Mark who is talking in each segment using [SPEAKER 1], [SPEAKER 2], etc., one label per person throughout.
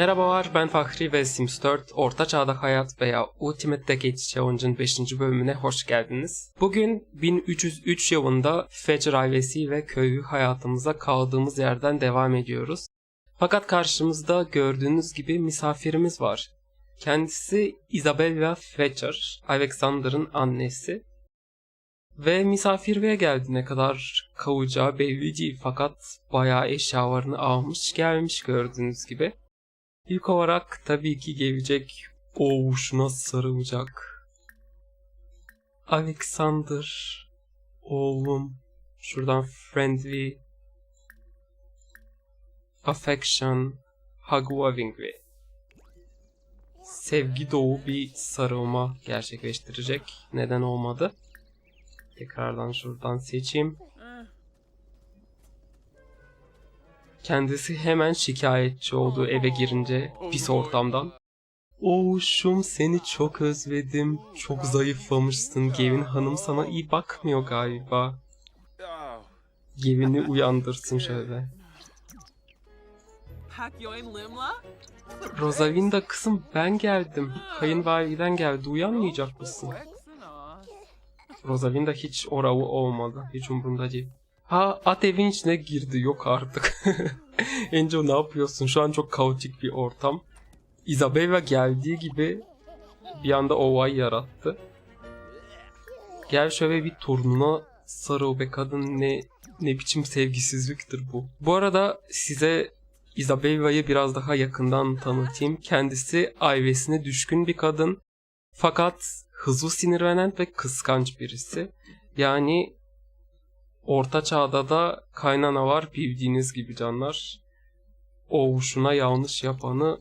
[SPEAKER 1] Merhabalar ben Fahri ve Sims 4 Orta Çağda Hayat veya Ultimate Decades Challenge'ın 5. bölümüne hoş geldiniz. Bugün 1303 yılında Fetcher ailesi ve köyü hayatımıza kaldığımız yerden devam ediyoruz. Fakat karşımızda gördüğünüz gibi misafirimiz var. Kendisi Isabella Fletcher, Alexander'ın annesi. Ve misafirliğe geldi ne kadar kalacağı belli değil fakat bayağı eşyalarını almış gelmiş gördüğünüz gibi. İlk olarak tabii ki gelecek o şuna sarılacak. Alexander oğlum şuradan friendly affection hug lovingly sevgi dolu bir sarılma gerçekleştirecek. Neden olmadı? Tekrardan şuradan seçeyim. Kendisi hemen şikayetçi oldu eve girince pis ortamdan. Oğuşum seni çok özledim. Çok zayıflamışsın. Gevin hanım sana iyi bakmıyor galiba. Gevin'i uyandırsın şöyle. Rosalinda kızım ben geldim. Kayınvaliden geldi. Uyanmayacak mısın? Rosalinda hiç oralı olmadı. Hiç umurumda değil. Ha at evin içine girdi. Yok artık. Angel ne yapıyorsun? Şu an çok kaotik bir ortam. Isabella geldiği gibi bir anda olay yarattı. Gel şöyle bir torununa sarıl be kadın ne ne biçim sevgisizliktir bu. Bu arada size Isabella'yı biraz daha yakından tanıtayım. Kendisi ailesine düşkün bir kadın. Fakat hızlı sinirlenen ve kıskanç birisi. Yani orta çağda da kaynana var bildiğiniz gibi canlar. Oğuşuna yanlış yapanı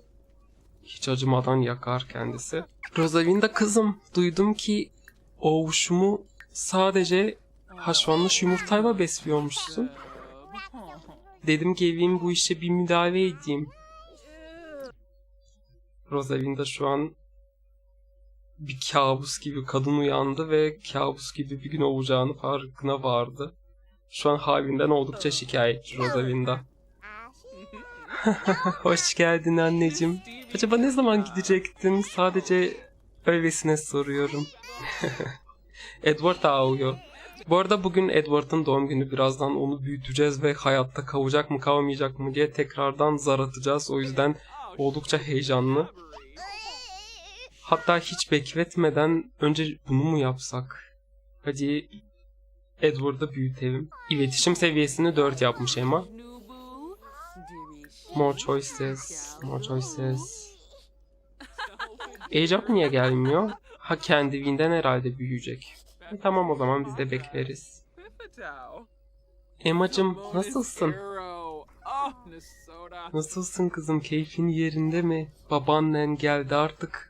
[SPEAKER 1] hiç acımadan yakar kendisi. Rosalinda kızım duydum ki oğuşumu sadece haşlanmış yumurtayla besliyormuşsun. Dedim geleyim bu işe bir müdahale edeyim. Rosalinda şu an bir kabus gibi kadın uyandı ve kabus gibi bir gün olacağını farkına vardı. Şu an halinden oldukça şikayetçi Rosalinda. Hoş geldin anneciğim. Acaba ne zaman gidecektin? Sadece öylesine soruyorum. Edward ağlıyor. Bu arada bugün Edward'ın doğum günü. Birazdan onu büyüteceğiz ve hayatta kalacak mı kalmayacak mı diye tekrardan zar atacağız. O yüzden oldukça heyecanlı. Hatta hiç bekletmeden önce bunu mu yapsak? Hadi Edward'ı büyütelim. İletişim seviyesini 4 yapmış Emma. More choices, more choices. Age niye gelmiyor? Ha kendiliğinden herhalde büyüyecek. E, tamam o zaman biz de bekleriz. Emma'cım nasılsın? Nasılsın kızım? Keyfin yerinde mi? Babaannen geldi artık.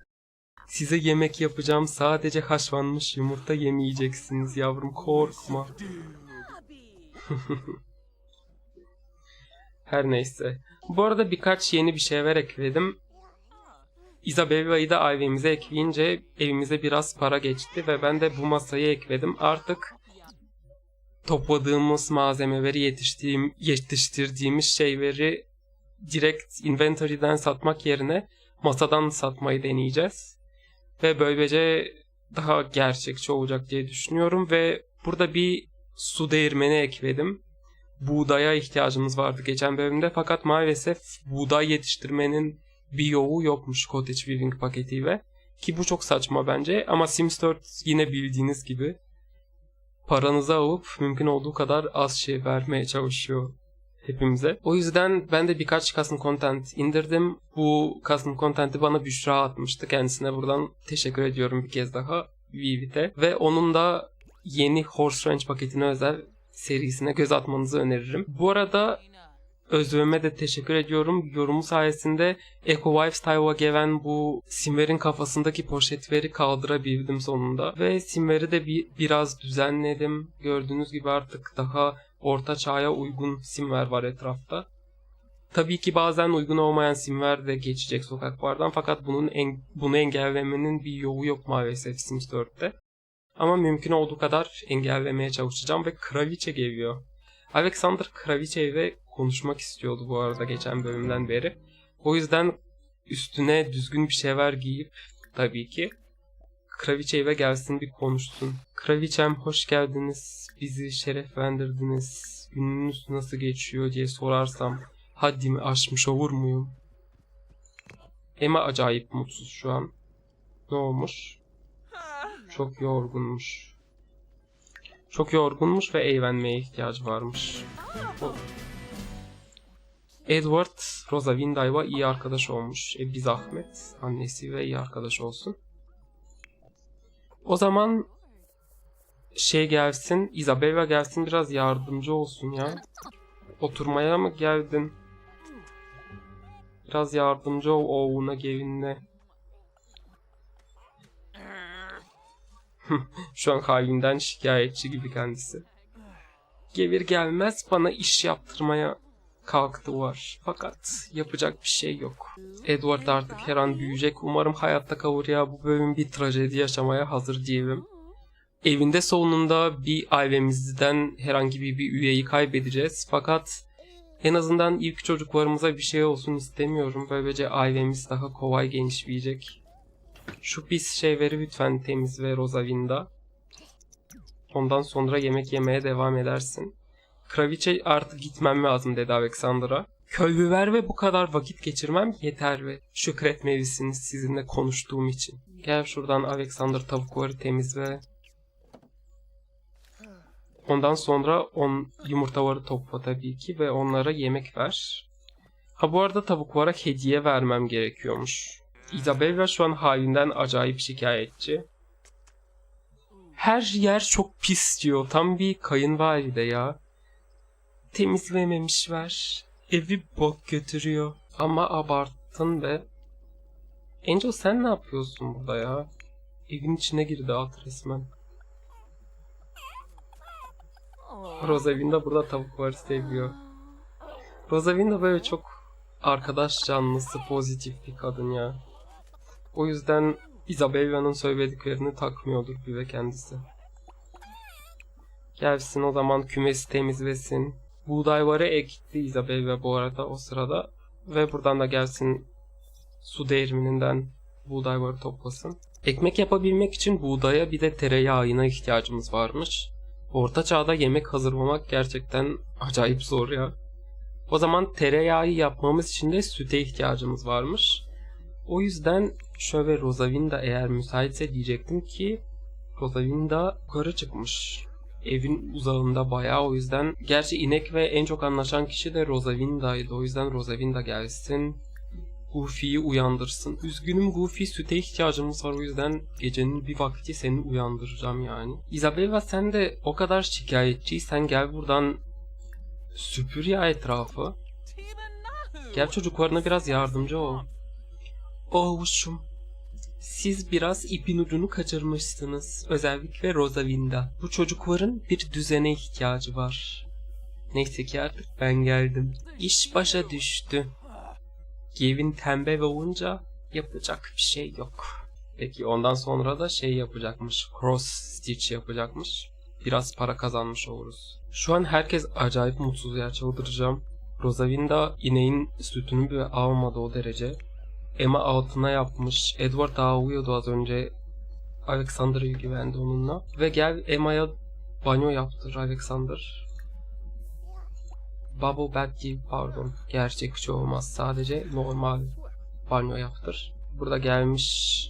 [SPEAKER 1] Size yemek yapacağım. Sadece haşlanmış yumurta yemeyeceksiniz yavrum. Korkma. Her neyse. Bu arada birkaç yeni bir şeyler ekledim. Isabella'yı da ailemize ekleyince evimize biraz para geçti ve ben de bu masayı ekledim. Artık topladığımız malzemeleri yetiştiğim, yetiştirdiğimiz şeyleri direkt inventory'den satmak yerine masadan satmayı deneyeceğiz. Ve böylece daha gerçekçi olacak diye düşünüyorum ve burada bir su değirmeni ekledim. Buğdaya ihtiyacımız vardı geçen bölümde fakat maalesef buğday yetiştirmenin bir yolu yokmuş Cottage Weaving paketiyle. Ki bu çok saçma bence ama Sims 4 yine bildiğiniz gibi paranızı alıp mümkün olduğu kadar az şey vermeye çalışıyor hepimize. O yüzden ben de birkaç custom content indirdim. Bu custom content'i bana Büşra atmıştı. Kendisine buradan teşekkür ediyorum bir kez daha Vivid'e. Ve onun da yeni Horse Ranch paketine özel serisine göz atmanızı öneririm. Bu arada Özlem'e de teşekkür ediyorum. Yorumu sayesinde Eco Wife Style'a gelen bu Simver'in kafasındaki poşetleri kaldırabildim sonunda. Ve Simver'i de bir, biraz düzenledim. Gördüğünüz gibi artık daha orta çağa uygun simver var etrafta. Tabii ki bazen uygun olmayan simver de geçecek sokaklardan fakat bunun en, bunu engellemenin bir yolu yok maalesef Sims 4'te. Ama mümkün olduğu kadar engellemeye çalışacağım ve Kraviçe geliyor. Alexander Kraviçe ile konuşmak istiyordu bu arada geçen bölümden beri. O yüzden üstüne düzgün bir şeyler giyip tabii ki Kraviçe eve gelsin bir konuşsun. Kraviçem hoş geldiniz. Bizi şereflendirdiniz. Gününüz nasıl geçiyor diye sorarsam haddimi aşmış olur muyum? Emma acayip mutsuz şu an. Ne olmuş? Çok yorgunmuş. Çok yorgunmuş ve eğlenmeye ihtiyacı varmış. Edward, Rosa Winday'la iyi arkadaş olmuş. E, bir zahmet. Annesi ve iyi arkadaş olsun. O zaman şey gelsin, Isabella gelsin biraz yardımcı olsun ya. Oturmaya mı geldin? Biraz yardımcı ol oğluna gelinle. Şu an halinden şikayetçi gibi kendisi. Gelir gelmez bana iş yaptırmaya kalktı var. Fakat yapacak bir şey yok. Edward artık her an büyüyecek. Umarım hayatta kavur ya bu bölüm bir trajedi yaşamaya hazır değilim. Evinde sonunda bir ailemizden herhangi bir, bir üyeyi kaybedeceğiz. Fakat en azından ilk çocuklarımıza bir şey olsun istemiyorum. Böylece ailemiz daha kolay genişleyecek. Şu pis şeyleri lütfen temizle Rosalinda. Ondan sonra yemek yemeye devam edersin. Kraviçe artık gitmem lazım dedi Alexander'a. Köylüler ve bu kadar vakit geçirmem yeter ve şükretmelisiniz sizinle konuştuğum için. Gel şuradan Alexander tavukları temizle. Ondan sonra on yumurtaları topla tabii ki ve onlara yemek ver. Ha bu arada tavuklara hediye vermem gerekiyormuş. Isabella şu an halinden acayip şikayetçi. Her yer çok pis diyor. Tam bir kayınvalide ya. Temizlememişler. Evi bok götürüyor. Ama abarttın be. Angel sen ne yapıyorsun burada ya? Evin içine girdi at resmen. Rosalinda burada tavukları seviyor. Rosalinda böyle çok arkadaş canlısı, pozitif bir kadın ya. O yüzden Isabella'nın söylediklerini takmıyordur bir ve kendisi. Gelsin o zaman kümesi temizlesin. Buğdayları ekti Isabella bu arada o sırada. Ve buradan da gelsin su değirmeninden buğdayları toplasın. Ekmek yapabilmek için buğdaya bir de tereyağına ihtiyacımız varmış. Orta çağda yemek hazırlamak gerçekten acayip zor ya. O zaman tereyağı yapmamız için de süte ihtiyacımız varmış. O yüzden şöyle Rosalinda eğer müsaitse diyecektim ki Rosalinda yukarı çıkmış. Evin uzağında bayağı o yüzden. Gerçi inek ve en çok anlaşan kişi de Rosalinda'ydı. O yüzden Rosalinda gelsin. Goofy'yi uyandırsın. Üzgünüm Goofy süte ihtiyacımız var o yüzden gecenin bir vakti seni uyandıracağım yani. Isabella sen de o kadar şikayetçiysen gel buradan süpür ya etrafı. Gel çocuklarına biraz yardımcı ol. Oğuşum. Siz biraz ipin ucunu kaçırmışsınız. Özellikle Rosalinda. Bu çocukların bir düzene ihtiyacı var. Neyse ki artık ben geldim. İş başa düştü. Gavin tembel olunca yapacak bir şey yok. Peki ondan sonra da şey yapacakmış. Cross stitch yapacakmış. Biraz para kazanmış oluruz. Şu an herkes acayip mutsuz ya çıldıracağım. Rosalinda ineğin sütünü bile almadı o derece. Emma altına yapmış. Edward daha uyuyordu az önce. Alexander'a güvendi onunla. Ve gel Emma'ya banyo yaptır Alexander. Bubble bath gibi pardon. Gerçekçi olmaz. Sadece normal banyo yaptır. Burada gelmiş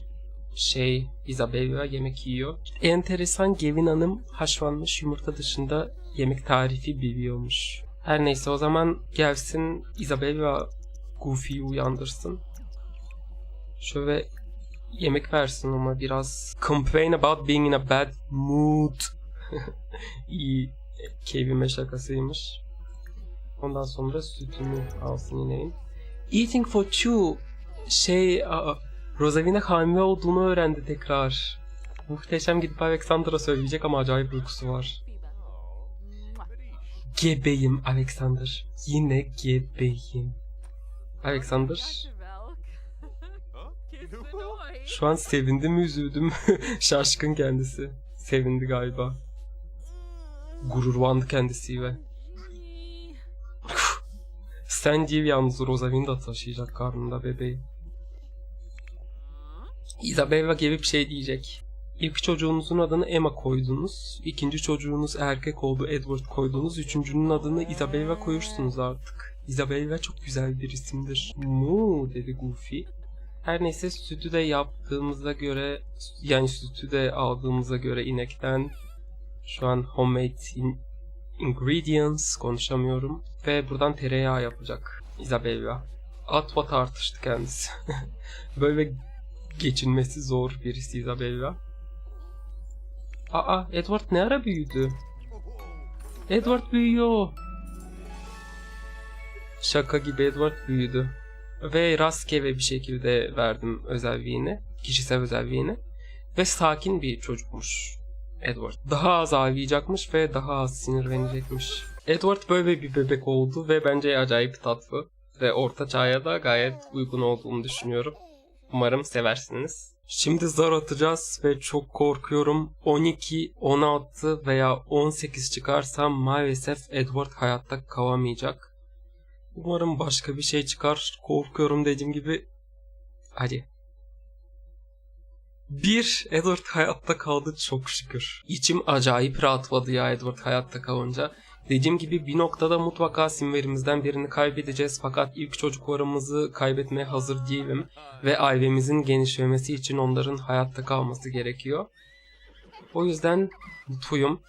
[SPEAKER 1] şey Isabella yemek yiyor. Enteresan Gavin Hanım haşlanmış yumurta dışında yemek tarifi biliyormuş. Her neyse o zaman gelsin Isabella Goofy'yi uyandırsın. Şöyle yemek versin ama biraz complain about being in a bad mood. İyi kevime şakasıymış. Ondan sonra sütünü alsın ineğin. Eating for two şey aa, Rosalinda hamile olduğunu öğrendi tekrar. Muhteşem gidip Alexander'a söyleyecek ama acayip uykusu var. Gebeyim Alexander. Yine gebeyim. Alexander şu an sevindi mi üzüldü mü? Şaşkın kendisi. Sevindi galiba. Gururlandı kendisiyle. Sen değil yalnız Rosalinda taşıyacak karnında bebeği. Isabella bir şey diyecek. İlk çocuğunuzun adını Emma koydunuz. İkinci çocuğunuz erkek oldu Edward koydunuz. Üçüncünün adını Isabella koyursunuz artık. Isabella çok güzel bir isimdir. Mu dedi Goofy. Her neyse sütü de yaptığımıza göre yani sütü de aldığımıza göre inekten şu an homemade in- ingredients konuşamıyorum ve buradan tereyağı yapacak Isabella. Atma tartıştı kendisi. Böyle geçinmesi zor birisi Isabella. Aa Edward ne ara büyüdü? Edward büyüyor. Şaka gibi Edward büyüdü. Ve rastgele bir şekilde verdim özelliğini. Kişisel özelliğini. Ve sakin bir çocukmuş Edward. Daha az ağlayacakmış ve daha az sinirlenecekmiş. Edward böyle bir bebek oldu ve bence acayip tatlı. Ve orta çağa da gayet uygun olduğunu düşünüyorum. Umarım seversiniz. Şimdi zar atacağız ve çok korkuyorum. 12, 16 veya 18 çıkarsam maalesef Edward hayatta kalamayacak. Umarım başka bir şey çıkar. Korkuyorum dediğim gibi. Hadi. Bir, Edward hayatta kaldı çok şükür. İçim acayip rahatladı ya Edward hayatta kalınca. Dediğim gibi bir noktada mutlaka simlerimizden birini kaybedeceğiz fakat ilk çocuklarımızı kaybetmeye hazır değilim ve ailemizin genişlemesi için onların hayatta kalması gerekiyor. O yüzden mutluyum.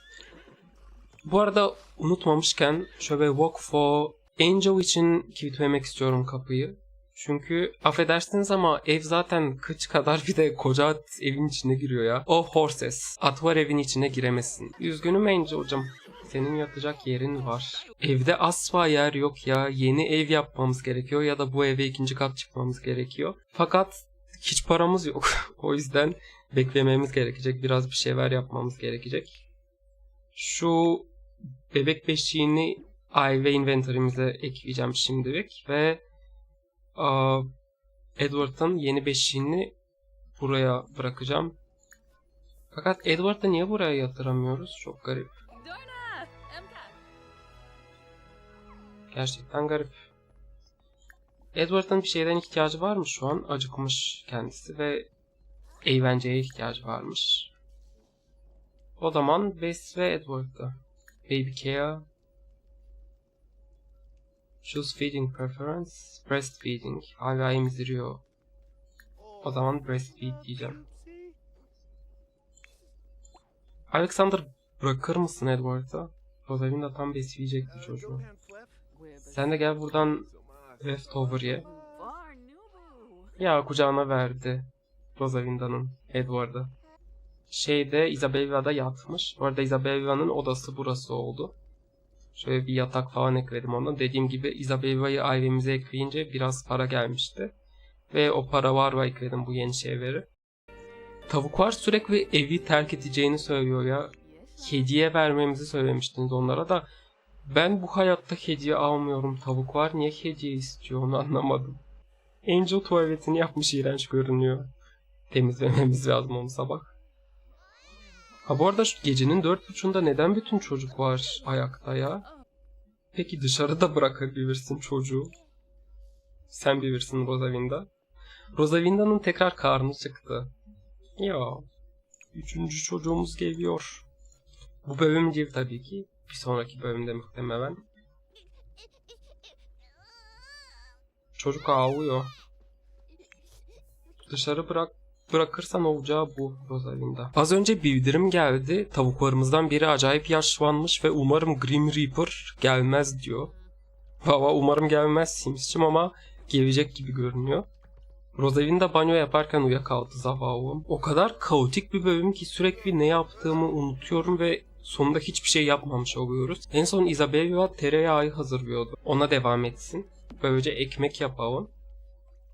[SPEAKER 1] Bu arada unutmamışken şöyle Walk for Angel için kilitlemek istiyorum kapıyı. Çünkü affedersiniz ama ev zaten kıç kadar bir de koca evin içine giriyor ya. O horses. At var evin içine giremesin. Üzgünüm Angel'cım. Senin yatacak yerin var. Evde asla yer yok ya. Yeni ev yapmamız gerekiyor ya da bu eve ikinci kat çıkmamız gerekiyor. Fakat hiç paramız yok. o yüzden beklememiz gerekecek. Biraz bir şeyler yapmamız gerekecek. Şu bebek beşiğini aile inventory'mize ekleyeceğim şimdilik ve aa, Edward'ın yeni beşiğini buraya bırakacağım. Fakat Edward'ı niye buraya yatıramıyoruz? Çok garip. Gerçekten garip. Edward'ın bir şeyden ihtiyacı var mı şu an? Acıkmış kendisi ve eğlenceye ihtiyacı varmış. O zaman Bess ve Edward'da. Baby care. Choose feeding preference. Breastfeeding. Hala emziriyor. O zaman breastfeed diyeceğim. Alexander bırakır mısın Edward'a? Rosalinda tam besleyecekti çocuğu. Sen de gel buradan leftover ye. Ya kucağına verdi Rosalinda'nın Edward'a. Şeyde Isabella'da yatmış. Bu arada Isabella'nın odası burası oldu. Şöyle bir yatak falan ekledim ona. Dediğim gibi Isabella'yı ailemize ekleyince biraz para gelmişti. Ve o para var var ekledim bu yeni şeyleri. Tavuklar sürekli evi terk edeceğini söylüyor ya. Hediye vermemizi söylemiştiniz onlara da. Ben bu hayatta hediye almıyorum. Tavuklar niye hediye istiyor onu anlamadım. Angel tuvaletini yapmış iğrenç görünüyor. Temizlememiz lazım onu sabah. Ha bu arada şu gecenin dört buçuğunda neden bütün çocuk var ayakta ya? Peki dışarıda bırakabilirsin çocuğu. Sen bilirsin Rosalinda. Rosalinda'nın tekrar karnı çıktı. Ya. Üçüncü çocuğumuz geliyor. Bu bölüm değil tabii ki. Bir sonraki bölümde muhtemelen. Çocuk ağlıyor. Dışarı bırak bırakırsan olacağı bu Rosalinda. Az önce bildirim geldi. Tavuklarımızdan biri acayip yaşlanmış ve umarım Grim Reaper gelmez diyor. Valla umarım gelmez Sims'cim ama gelecek gibi görünüyor. Rosalinda banyo yaparken uyuyakaldı zavallım. O kadar kaotik bir bölüm ki sürekli ne yaptığımı unutuyorum ve sonunda hiçbir şey yapmamış oluyoruz. En son Isabella tereyağı hazırlıyordu. Ona devam etsin. Böylece ekmek yapalım.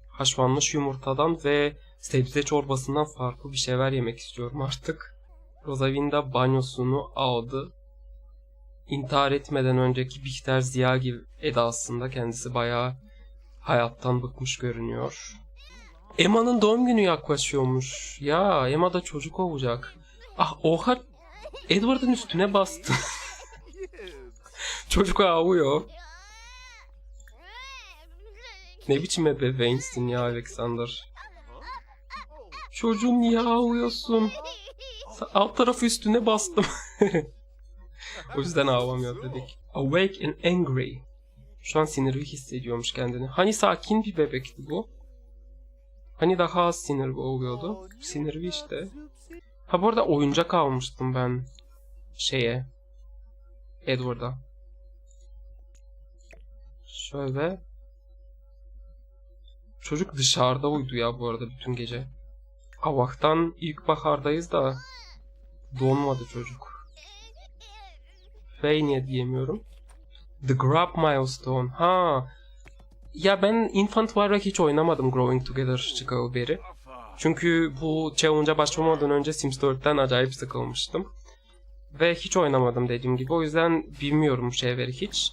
[SPEAKER 1] Haşlanmış yumurtadan ve sebze çorbasından farklı bir şeyler yemek istiyorum artık. Rosalinda banyosunu aldı. İntihar etmeden önceki Bihter Ziya gibi edasında kendisi bayağı hayattan bıkmış görünüyor. Emma'nın doğum günü yaklaşıyormuş. Ya Emma da çocuk olacak. Ah oha Edward'ın üstüne bastı. Çocuk ağlıyor. Ne biçim ebeveynsin ya Alexander. Çocuğum niye ağlıyorsun? Alt tarafı üstüne bastım. o yüzden ağlamıyor dedik. Awake and angry. Şu an sinirli hissediyormuş kendini. Hani sakin bir bebekti bu. Hani daha az sinirli oluyordu. Sinirli işte. Ha bu arada oyuncak almıştım ben şeye. Edward'a. Şöyle. Çocuk dışarıda uyudu ya bu arada bütün gece. Allah'tan ilkbahardayız da donmadı çocuk. Fey niye diyemiyorum. The Grab Milestone. Ha. Ya ben Infant War'la hiç oynamadım Growing Together çıkalı beri. Çünkü bu challenge'a başlamadan önce Sims 4'ten acayip sıkılmıştım. Ve hiç oynamadım dediğim gibi. O yüzden bilmiyorum şeyleri hiç.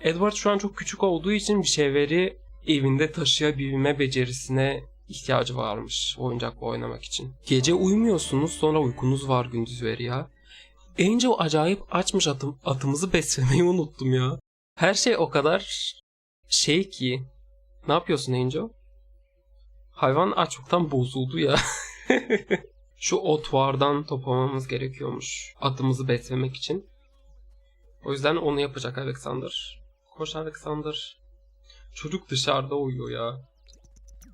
[SPEAKER 1] Edward şu an çok küçük olduğu için bir şeyleri evinde taşıyabilme becerisine ihtiyacı varmış oyuncakla oynamak için. Gece uyumuyorsunuz sonra uykunuz var gündüzleri ya. Angel acayip açmış atım, atımızı beslemeyi unuttum ya. Her şey o kadar şey ki. Ne yapıyorsun Angel? Hayvan açlıktan bozuldu ya. Şu otvardan toplamamız gerekiyormuş. Atımızı beslemek için. O yüzden onu yapacak Alexander. Koş Alexander. Çocuk dışarıda uyuyor ya.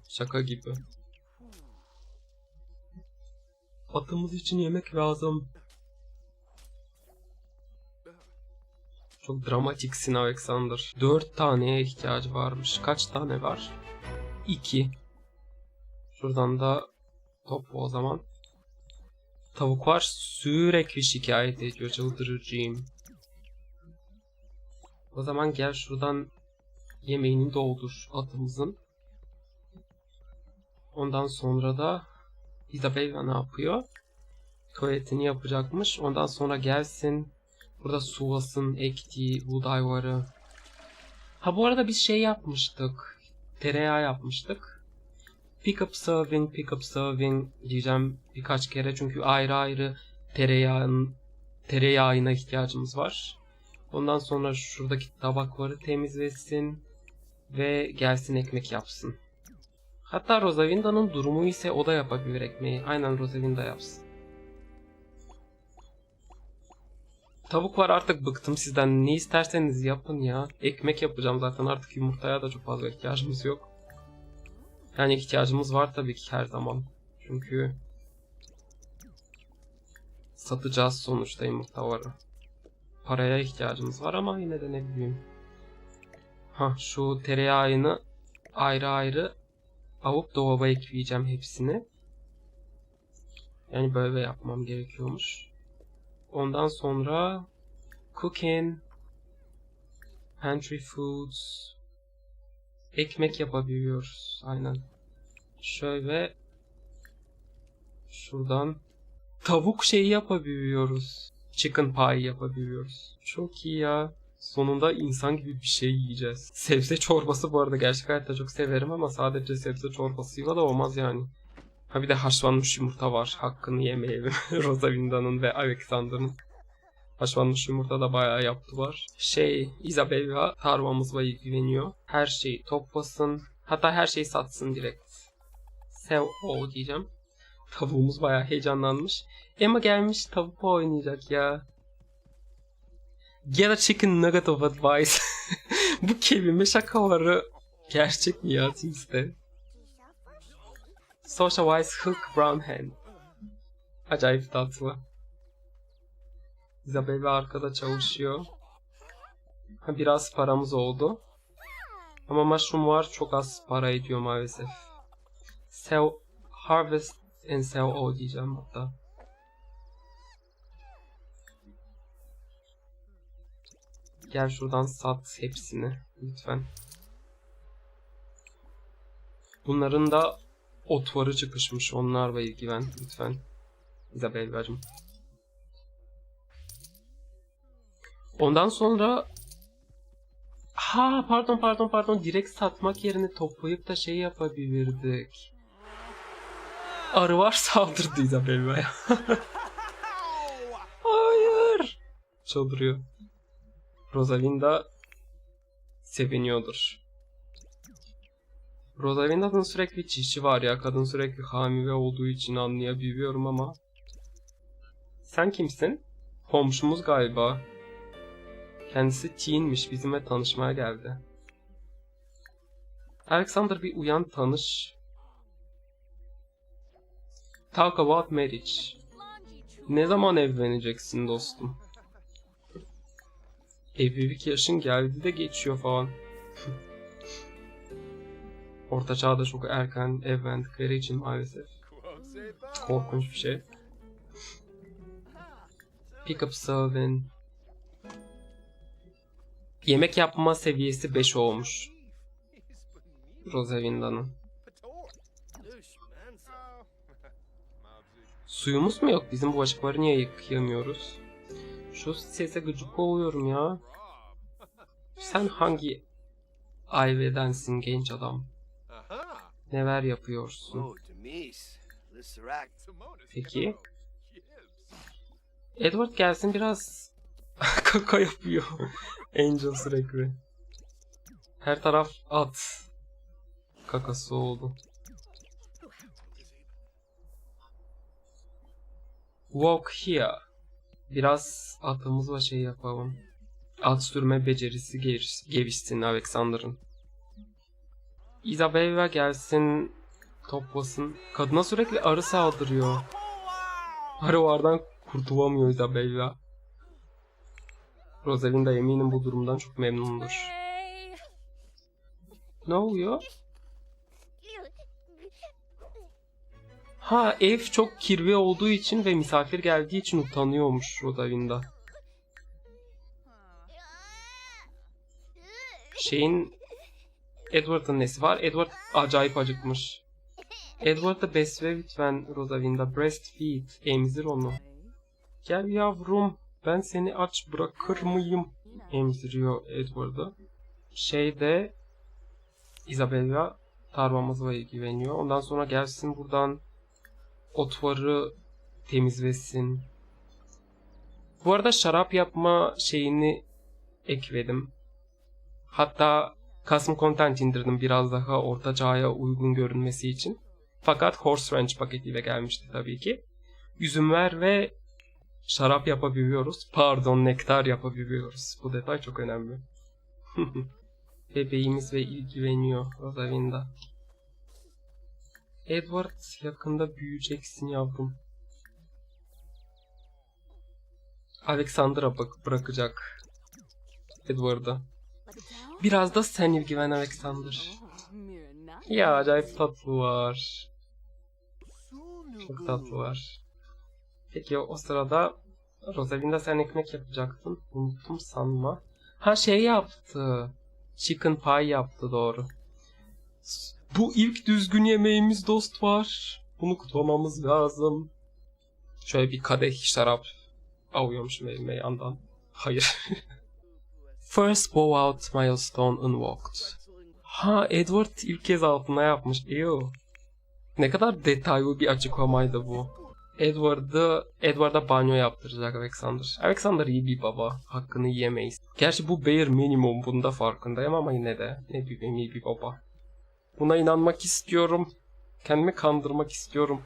[SPEAKER 1] Şaka gibi. Atımız için yemek lazım. Çok dramatiksin Alexander. Dört taneye ihtiyacı varmış. Kaç tane var? İki. Şuradan da topla o zaman. Tavuklar sürekli şikayet ediyor. Çıldırıcıyım. O zaman gel şuradan yemeğini doldur atımızın. Ondan sonra da Isabella ne yapıyor? Tuvaletini yapacakmış. Ondan sonra gelsin. Burada sulasın, ektiği buğdayları. Ha bu arada biz şey yapmıştık. Tereyağı yapmıştık. Pick up serving, pick up serving diyeceğim birkaç kere. Çünkü ayrı ayrı tereyağın, tereyağına ihtiyacımız var. Ondan sonra şuradaki tabakları temizlesin ve gelsin ekmek yapsın. Hatta Rosavinda'nın durumu ise o da yapabilir ekmeği. Aynen Rosavinda yapsın. Tavuk var artık bıktım sizden. Ne isterseniz yapın ya. Ekmek yapacağım zaten artık yumurtaya da çok fazla ihtiyacımız yok. Yani ihtiyacımız var tabii ki her zaman. Çünkü satacağız sonuçta yumurtaları. Paraya ihtiyacımız var ama yine de ne bileyim. Ha şu tereyağını ayrı ayrı alıp dolaba ekleyeceğim hepsini. Yani böyle yapmam gerekiyormuş. Ondan sonra cooking, pantry foods, ekmek yapabiliyoruz. Aynen. Şöyle şuradan tavuk şeyi yapabiliyoruz. Chicken pie yapabiliyoruz. Çok iyi ya. Sonunda insan gibi bir şey yiyeceğiz. Sebze çorbası bu arada gerçek hayatta çok severim ama sadece sebze çorbasıyla da olmaz yani. Ha bir de haşlanmış yumurta var. Hakkını yemeyelim. Rosavinda'nın ve Alexander'ın. Haşlanmış yumurta da bayağı yaptılar. Şey, Isabella tarlamızla ilgileniyor. Her şeyi toplasın. Hatta her şeyi satsın direkt. Sell all diyeceğim. Tavuğumuz bayağı heyecanlanmış. Emma gelmiş tavukla oynayacak ya. Get a chicken nugget of advice. Bu kelime şakaları gerçek mi ya Teams'te? Socialize Hook Brown Hen. Acayip tatlı. Isabella arkada çalışıyor. Ha, biraz paramız oldu. Ama mushroom var çok az para ediyor maalesef. Sell, harvest and sell all diyeceğim hatta. Gel şuradan sat hepsini lütfen. Bunların da otvarı çıkışmış. Onlarla ilgilen lütfen. Isabella'cığım. Ondan sonra Ha pardon pardon pardon direkt satmak yerine toplayıp da şey yapabilirdik. Arılar saldırdı Isabella'ya. Hayır. Çıldırıyor. Rosalinda seviniyordur. Rosalinda'nın sürekli çişi var ya. Kadın sürekli hamile olduğu için anlayabiliyorum ama. Sen kimsin? Komşumuz galiba. Kendisi Teen'miş. Bizimle tanışmaya geldi. Alexander bir uyan tanış. Talk about marriage. Ne zaman evleneceksin dostum? Evlilik yaşın geldi de geçiyor falan. Orta çağda çok erken evlendikleri için maalesef. Korkunç bir şey. Pick up Sylvan. Yemek yapma seviyesi 5 olmuş. Rosalinda'nın. Suyumuz mu yok? Bizim bulaşıkları niye yıkayamıyoruz? Şu sese gıcık oluyorum ya. Sen hangi ailedensin genç adam? Neler yapıyorsun?
[SPEAKER 2] Oh.
[SPEAKER 1] Peki. Edward gelsin biraz kaka yapıyor. Angel sürekli. Her taraf at. Kakası oldu. Walk here. Biraz atımızla şey yapalım. At sürme becerisi geliş- gelişsin Alexander'ın. Isabella gelsin toplasın. Kadına sürekli arı saldırıyor. Arılardan kurtulamıyor Isabella. Rosalinda eminim bu durumdan çok memnundur. Ne oluyor? Ha ev çok kirli olduğu için ve misafir geldiği için utanıyormuş Rosalinda. Şeyin Edward'ın nesi var? Edward acayip acıkmış. Edward'ı besle lütfen Rosalinda. Breastfeed. Emzir onu. Gel yavrum. Ben seni aç bırakır mıyım? Emziriyor Edward'ı. Şeyde Isabella tarlamızla ilgileniyor. Ondan sonra gelsin buradan otvarı temizlesin. Bu arada şarap yapma şeyini ekledim. Hatta custom content indirdim biraz daha orta çağa uygun görünmesi için. Fakat Horse Ranch paketiyle gelmişti tabii ki. Üzümler ve şarap yapabiliyoruz. Pardon nektar yapabiliyoruz. Bu detay çok önemli. Bebeğimiz ve ilgileniyor Rosalinda. Edward yakında büyüyeceksin yavrum. Alexander'a bak bırakacak. Edward'a. Biraz da sen ilgilen Alexander. Ya acayip tatlı var. Çok tatlı var. Peki o sırada Rosalinda sen ekmek yapacaktın. Unuttum sanma. Ha şey yaptı. Chicken pie yaptı doğru. Bu ilk düzgün yemeğimiz dost var. Bunu kutlamamız lazım. Şöyle bir kadeh şarap alıyormuşum elime yandan. Hayır. First bow out milestone unlocked. Ha Edward ilk kez altına yapmış. Ew. Ne kadar detaylı bir açıklamaydı bu. Edward'ı Edward'a banyo yaptıracak Alexander. Alexander iyi bir baba. Hakkını yiyemeyiz. Gerçi bu bare minimum bunda farkındayım ama yine de ne bileyim iyi bir baba. Buna inanmak istiyorum. Kendimi kandırmak istiyorum.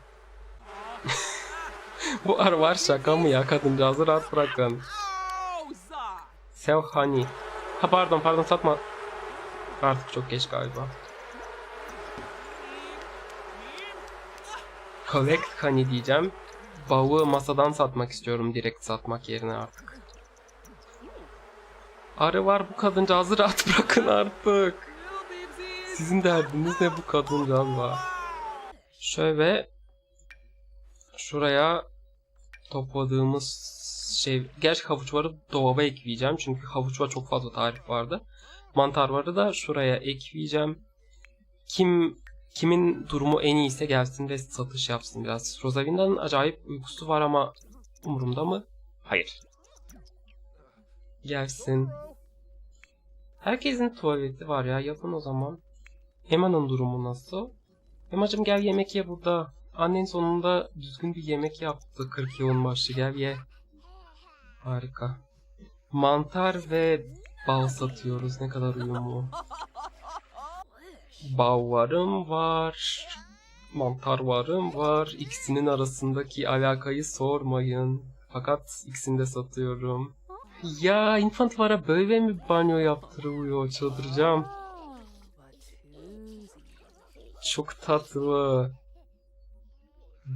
[SPEAKER 1] bu ar var şaka mı ya kadıncağızı rahat bırakın. Honey. Ha pardon pardon satma. Artık çok geç galiba. Collect honey diyeceğim. Bağı masadan satmak istiyorum direkt satmak yerine artık. Arı var bu kadıncağızı rahat bırakın artık. Sizin derdiniz ne bu kadıncağızla? Şöyle şuraya topladığımız şey gerçi havuçları dolaba ekleyeceğim çünkü havuçla çok fazla tarif vardı. Mantarları da şuraya ekleyeceğim. Kim kimin durumu en iyiyse gelsin ve satış yapsın biraz. Rosalinda'nın acayip uykusu var ama umurumda mı? Hayır. Gelsin. Herkesin tuvaleti var ya yapın o zaman. Emma'nın durumu nasıl? Emma'cım gel yemek ye burada. Annen sonunda düzgün bir yemek yaptı 40 yılın başı gel ye. Harika. Mantar ve bal satıyoruz ne kadar uyumlu. Bav varım var. Mantar varım var. İkisinin arasındaki alakayı sormayın. Fakat ikisini de satıyorum. Ya infant vara böyle mi banyo yaptırılıyor? Çıldıracağım. Çok tatlı.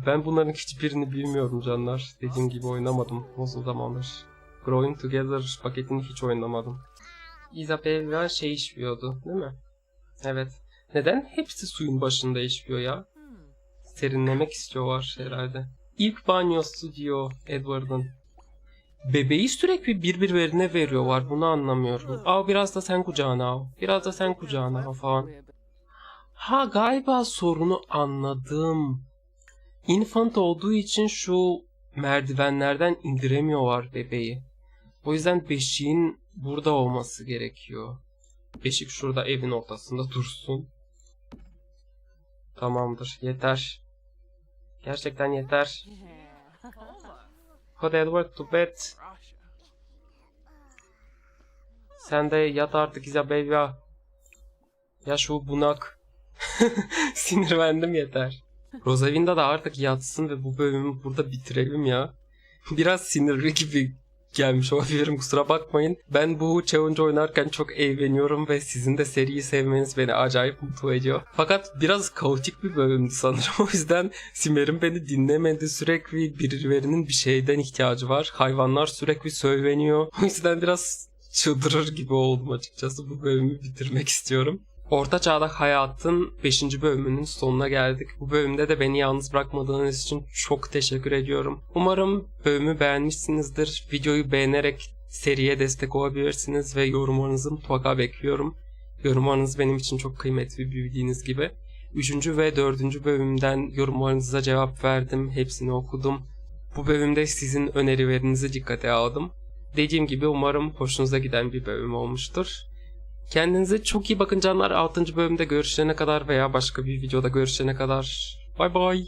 [SPEAKER 1] Ben bunların hiçbirini bilmiyorum canlar. Dediğim gibi oynamadım uzun zamandır. Growing Together paketini hiç oynamadım. Isabella şey işliyordu değil mi? Evet. Neden hepsi suyun başında işliyor ya? Serinlemek istiyorlar herhalde. İlk banyosu diyor Edward'ın. Bebeği sürekli birbirlerine veriyorlar. Bunu anlamıyorum. Al biraz da sen kucağına al. Biraz da sen kucağına al falan. Ha galiba sorunu anladım. Infant olduğu için şu merdivenlerden indiremiyorlar bebeği. O yüzden beşiğin burada olması gerekiyor. Beşik şurada evin ortasında dursun. Tamamdır. Yeter. Gerçekten yeter. Hadi Edward to bed. Sen de yat artık Isabella. Ya şu bunak. Sinirlendim yeter. Rosalinda da artık yatsın ve bu bölümü burada bitirelim ya. Biraz sinirli gibi gelmiş olabilirim kusura bakmayın. Ben bu challenge oynarken çok eğleniyorum ve sizin de seriyi sevmeniz beni acayip mutlu ediyor. Fakat biraz kaotik bir bölümdü sanırım. O yüzden Simer'in beni dinlemedi. Sürekli birilerinin bir şeyden ihtiyacı var. Hayvanlar sürekli söyleniyor. O yüzden biraz çıldırır gibi oldum açıkçası. Bu bölümü bitirmek istiyorum. Orta Çağ'da Hayat'ın 5. bölümünün sonuna geldik. Bu bölümde de beni yalnız bırakmadığınız için çok teşekkür ediyorum. Umarım bölümü beğenmişsinizdir. Videoyu beğenerek seriye destek olabilirsiniz ve yorumlarınızı mutlaka bekliyorum. Yorumlarınız benim için çok kıymetli bildiğiniz gibi. 3. ve 4. bölümden yorumlarınıza cevap verdim. Hepsini okudum. Bu bölümde sizin önerilerinizi dikkate aldım. Dediğim gibi umarım hoşunuza giden bir bölüm olmuştur. Kendinize çok iyi bakın canlar. 6. bölümde görüşene kadar veya başka bir videoda görüşene kadar. Bay bay.